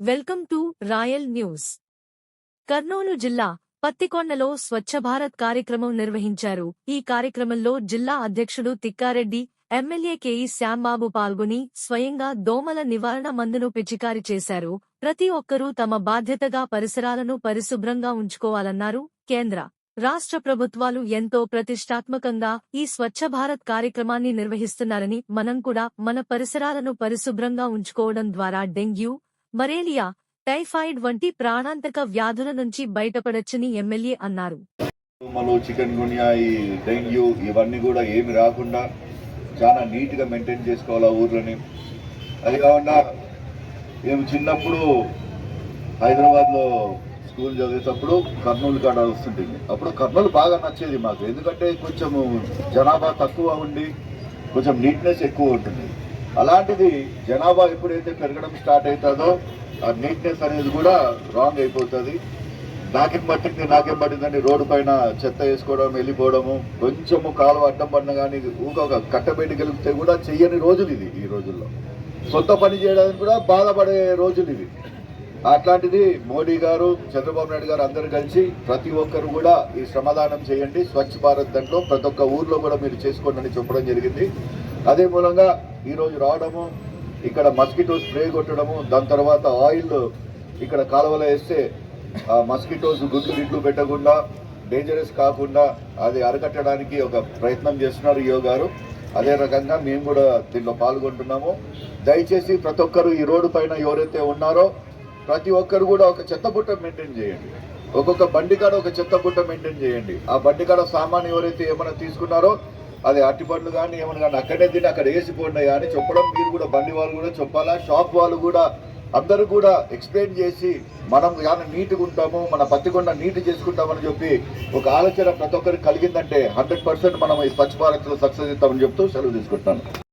Welcome to Royal News. Kurnool జిల్లా పత్తికొండలో స్వచ్ఛ భారత్ కార్యక్రమం నిర్వహించారు. ఈ కార్యక్రమంలో జిల్లా అధ్యక్షుడు తిక్కారెడ్డి ఎమ్మెల్యే కేఈ శ్యాంబాబు పాల్గొని స్వయంగా దోమల నివారణ మందును పిచికారి చేశారు. ప్రతి ఒక్కరూ తమ బాధ్యతగా పరిసరాలను పరిశుభ్రంగా ఉంచుకోవాలన్నారు కేంద్ర. రాష్ట్ర ప్రభుత్వాలు ఎంతో ప్రతిష్టాత్మకంగా ఈ స్వచ్ఛ భారత్ కార్యక్రమాన్ని నిర్వహిస్తున్నారని మనం కూడా మన పరిసరాలను పరిశుభ్రంగా ఉంచుకోవడం ద్వారా డెంగ్యూ మరేలియా టైఫాయిడ్ వంటి ప్రాణాంతక వ్యాధుల నుంచి బయటపడొచ్చని ఎమ్మెల్యే అన్నారు. దోమలు చికెన్ గున్యా ఈ డెంగ్యూ ఇవన్నీ కూడా ఏమి రాకుండా చాలా నీట్గా మెయింటైన్ చేసుకోవాలి ఆ ఊర్లని. అది కాకుండా మేము చిన్నప్పుడు హైదరాబాద్లో స్కూల్ చదివేటప్పుడు కర్నూలు కాడ వస్తుంటుంది. అప్పుడు కర్నూలు బాగా నచ్చేది మాకు. ఎందుకంటే కొంచెము జనాభా తక్కువ ఉండి కొంచెం నీట్నెస్ ఎక్కువ ఉంటుంది. అలాంటిది జనాభా ఎప్పుడైతే పెరగడం స్టార్ట్ అవుతుందో ఆ నీట్నెస్ అనేది కూడా రాంగ్ అయిపోతుంది. నాకేం పట్టింది నాకేం పట్టిందని రోడ్డు పైన చెత్త వేసుకోవడం వెళ్ళిపోవడము కొంచెము కాలువ అడ్డం పడిన కానీ ఊక ఒక కట్టబెట్టి గెలిపితే కూడా చెయ్యని రోజులు ఇది ఈ రోజుల్లో. సొంత పని చేయడానికి కూడా బాధపడే రోజులు ఇవి. అట్లాంటిది మోడీ గారు చంద్రబాబు నాయుడు గారు అందరూ కలిసి ప్రతి ఒక్కరు కూడా ఈ శ్రమదానం చేయండి. స్వచ్ఛ భారత్ దాంట్లో ప్రతి ఒక్క ఊర్లో కూడా మీరు చేసుకోండి అని చెప్పడం జరిగింది. అదే మూలంగా ఈరోజు రావడము ఇక్కడ మస్కిటో స్ప్రే కొట్టడము దాని తర్వాత ఆయిల్ ఇక్కడ కాలువలో వేస్తే ఆ మస్కిటోస్ గుడ్లు గిడ్లు పెట్టకుండా డేంజరస్ కాకుండా అది అరికట్టడానికి ఒక ప్రయత్నం చేస్తున్నారు యో గారు అదే రకంగా మేము కూడా దీనిలో పాల్గొంటున్నాము. దయచేసి ప్రతి ఒక్కరు ఈ రోడ్డు పైన ఎవరైతే ఉన్నారో ప్రతి ఒక్కరు కూడా ఒక చెత్త బుట్ట మెయింటైన్ చేయండి. ఒక్కొక్క బండి కాడ ఒక చెత్త బుట్ట మెయింటైన్ చేయండి. ఆ బండి కాడ సామాన్ ఎవరైతే ఏమైనా తీసుకున్నారో అది అట్టిపండ్లు కానీ ఏమైనా కానీ అక్కడే తిని అక్కడ వేసిపోండి కానీ చెప్పడం మీరు కూడా బండి వాళ్ళు కూడా చెప్పాలా? షాప్ వాళ్ళు కూడా అందరూ కూడా ఎక్స్ప్లెయిన్ చేసి మనం కానీ నీట్గా ఉంటాము మన పత్తికొండ నీట్ చేసుకుంటామని చెప్పి ఒక ఆలోచన ప్రతి ఒక్కరికి కలిగిందంటే హండ్రెడ్ పర్సెంట్ మనం ఈ స్వచ్ఛ భారత్లో సక్సెస్ ఇస్తామని చెప్తూ సెలవు తీసుకుంటాను